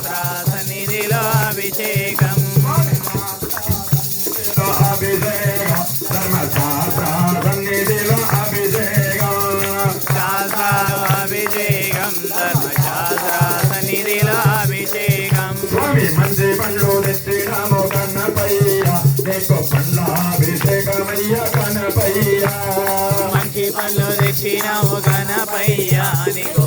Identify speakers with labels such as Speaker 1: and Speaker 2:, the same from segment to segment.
Speaker 1: సన్నిధిలో అభిషేకం అభిషేకం ధర్మశాస్త్ర సన్నిధిలో అభిషేకం
Speaker 2: స్వామి మంచి పండ్లు తెచ్చినాము
Speaker 1: కన్నపయ్యా నీకు నీకు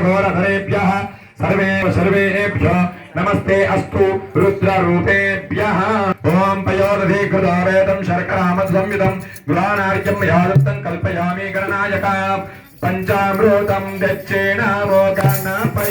Speaker 2: घोरधरेभ्यः सर्वे सर्वेभ्य नमस्ते अस्तु रुद्ररूपेभ्यः ॐ पयोदधीकृतारेतं शर्करामध्वंयुतं गुणानार्यं यादत्तं कल्पयामि गणनायका पञ्चामृतं दक्षेणावोकर्णपै